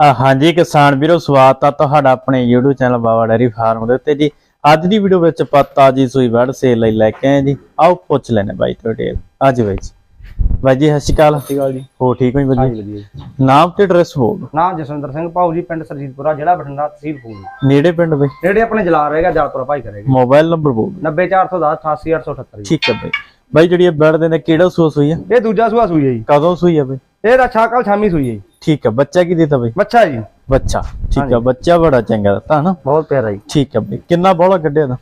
ਹਾਂਜੀ ਕਿਸਾਨ ਵੀਰੋ ਸਵਾਗਤ ਆ ਤੁਹਾਡਾ ਆਪਣੇ YouTube channel Baba dairy farm ਦੇ ਉੱਤੇ ਜੀ। ਅੱਜ ਦੀ ਵੀਡੀਓ ਵਿੱਚ ਆਪਾਂ ਤਾਜੀ ਸੂਈ ਵੜ ਸੇਲ ਲਈ ਲੈ ਕੇ ਆਏ ਜੀ। ਆਓ ਪੁੱਛ ਲੈਣੇ ਬਾਈ ਤੋਂ ਡੇਲ ਅੱਜ ਵਿੱਚ ਬਾਈ ਜੀ। ਸਤਿ ਸ਼੍ਰੀ ਅਕਾਲ। ਸਤਿ ਸ਼੍ਰੀ ਅਕਾਲ ਜੀ। ਹੋ ਠੀਕ ਹੋ ਜੀ ਵਧੀਆ? ਜੀ। ਨਾਮ ਤੇ ਐਡਰੈਸ ਬੋਲ ਨਾਮ ਜਸਵਿੰਦਰ ਸਿੰਘ ਭਾਊ ਜੀ ਪਿੰਡ ਸਰਜੀਤਪੁਰਾ ਜ਼ਿਲ੍ਹਾ ਬਠਿੰਡਾ ਤਹਿਸੀਲ ਫੂਲ ਨੇੜੇ ਪਿੰਡ ਬਈ? ਨੇੜੇ ਆਪਣੇ ਜਲਾ ਰਹੇਗਾ ਜਾਤਪੁਰਾ ਭਾਈ ਕਰੇਗਾ ਮੋਬਾਈਲ ਨੰਬਰ ਬੋਲ 90410 88878 ਜੀ। ਠੀਕ ਹੈ ਬਈ। ਬਾਈ ਜਿਹੜੀ ਇਹ ਬੈਡ ਦੇ ਨੇ ਕਿਹੜਾ ਸੂਸ ਹੋਈ ਆ? ਇਹ ਦੂਜਾ ਸੂਆ ਸੂਈ ਹੈ ਜੀ। ਕਦੋਂ ਸੂਈ ਆ ਬਈ? ਇਹ ਰੱਛਾ ਕੱਲ ਸ਼ਾਮੀ ਸੂਈ ਹੈ ਜੀ। ਠੀਕ ਹੈ ਬੱਚਾ ਕੀ ਦਿੱਤਾ ਬਈ? ਬੱਚਾ ਜੀ। ਬੱਚਾ ਠੀਕ ਹੈ ਬੱਚਾ ਬੜਾ ਚੰਗਾ ਦਿੱਤਾ ਹਨਾ ਬਹੁਤ ਪਿਆਰਾ ਜੀ। ਠੀਕ ਹੈ ਬਈ ਕਿੰਨਾ ਬੋਲਾ ਕੱਢਿਆ ਦਾ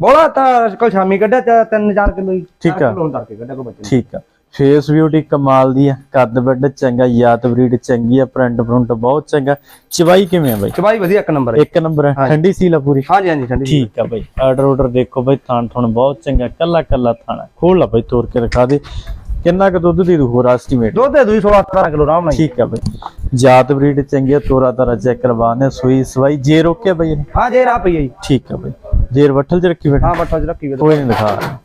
ਬੋਲਾ ਤਾਂ ਕੱਲ ਸ਼ਾਮੀ ਕੱਢਿਆ ਚਾ 3-4 ਕਿਲੋ ਜੀ ਠੀਕ ਆ। ਕਿਲੋ ਕਰਕੇ ਕੱਢਿਆ ਕੋ ਬੱਚੇ। ਠੀਕ ਆ ਫੇਸ ਬਿਊਟੀ ਕਮਾਲ ਦੀ ਆ ਕੱਦ ਵੱਡ ਚੰਗਾ ਯਾਤ ਬਰੀਡ ਚੰਗੀ ਆ ਪ੍ਰਿੰਟ ਪ੍ਰਿੰਟ ਬਹੁਤ ਚੰਗਾ। ਚਵਾਈ ਕਿਵੇਂ ਆ ਬਾਈ? ਚਬਾਈ ਵਧੀਆ ਇੱਕ ਨੰਬਰ ਹੈ। ਇੱਕ ਨੰਬਰ ਹੈ ਠੰਡੀ ਸੀਲ ਆ ਪੂਰੀ? ਹਾਂਜੀ ਹਾਂਜੀ ਠੰਡੀ ਜੀ। ਠੀਕ ਆ ਬਾਈ ਆਰਡਰ ਆਰਡਰ ਦੇਖੋ ਬਾਈ ਥਾਣ ਥਣ ਬਹੁਤ ਚੰਗਾ ਕੱਲਾ ਕੱਲਾ ਥਾਣਾ ਖੋਲ ਲਾ ਬਾਈ ਤੋੜ ਕੇ ਰਖਾ ਦੇ। ਕਿੰਨਾ ਕੁ ਦੁੱਧ ਦੀ ਹੋਰ ਐਸਟੀਮੇਟ ਦੁੱਧ ਦੇ ਦੂਈ 16-17 ਕਿਲੋ ਆਰਾਮ ਨਾਲ। ਠੀਕ ਆ ਬਾਈ। ਜਾਤ ਬਰੀਡ ਚੰਗੀ ਤੋਰਾ ਤਾਰਾ ਚੈੱਕ ਕਰਵਾਣੇ ਸੂਈ ਸਵਾਈ। ਜੇ ਰੋਕਿਆ ਬਾਈ ਹਾਂ ਜੇ ਰਾ ਪਈ ਹੈ ਠੀਕ ਆ ਬਾਈ। ਜੇਰ ਵੱਠਲ ਚ ਰੱਖੀ ਬੈਠਾ? ਹਾਂ ਬੱਠਾ ਚ ਰੱਖੀ ਵੇ ਕੋਈ ਨਹੀਂ ਦਿਖਾ।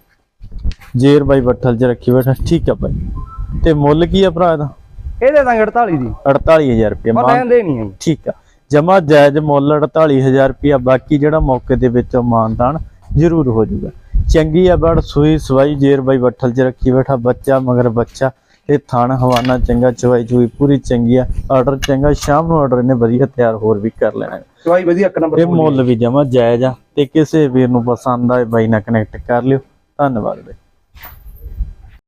ਜੇਰ ਬਾਈ ਵੱਠਲ ਚ ਰੱਖੀ ਬੈਠਾ। ਠੀਕ ਆ ਬਾਈ। ਤੇ ਮੁੱਲ ਕੀ ਆ ਭਰਾ ਇਹਦਾ? ਇਹਦੇ ਤਾਂ 48 ਦੀ। 48000 ਰੁਪਏ ਪਰ ਲੈਂਦੇ ਨਹੀਂ ਹੈ ਠੀਕ ਆ। ਜਮਾ ਜਾਇਜ਼ ਮੁੱਲ 48000 ਰੁਪਏ ਬਾਕੀ ਜਿਹੜਾ ਮੌਕੇ ਦੇ ਵਿੱਚ ਮਾਨਦਾਨ ਜ਼ਰੂਰ ਹੋ ਜਾਊਗਾ। ਚੰਗੀ ਆ ਬੜ ਸੂਈ ਸਵਾਈ ਜੇਰ ਬਾਈ ਬੱਠਲ 'ਚ ਰੱਖੀ ਬੈਠਾ ਬੱਚਾ ਮਗਰ ਬੱਚਾ। ਇਹ ਥਾਣਾ ਹਵਾਨਾ ਚੰਗਾ ਚਵਾਈ ਚੂਈ ਪੂਰੀ ਚੰਗੀ ਆ। ਆਰਡਰ ਚੰਗਾ ਸ਼ਾਮ ਨੂੰ ਆਰਡਰ ਇਹਨੇ ਵਧੀਆ ਤਿਆਰ ਹੋਰ ਵੀ ਕਰ ਲੈਣਾ ਚਬਾਈ ਵਧੀਆ ਇੱਕ ਨੰਬਰ ਇਹ ਮੁੱਲ ਵੀ ਜਮਾ ਜਾਇਜ਼ ਆ ਤੇ ਕਿਸੇ ਵੀਰ ਨੂੰ ਪਸੰਦ ਆਏ ਬਾਈ ਨਾਲ ਕਨੈਕਟ ਕਰ ਲਿਓ। ਧੰਨਵਾਦ ਬਾਈ।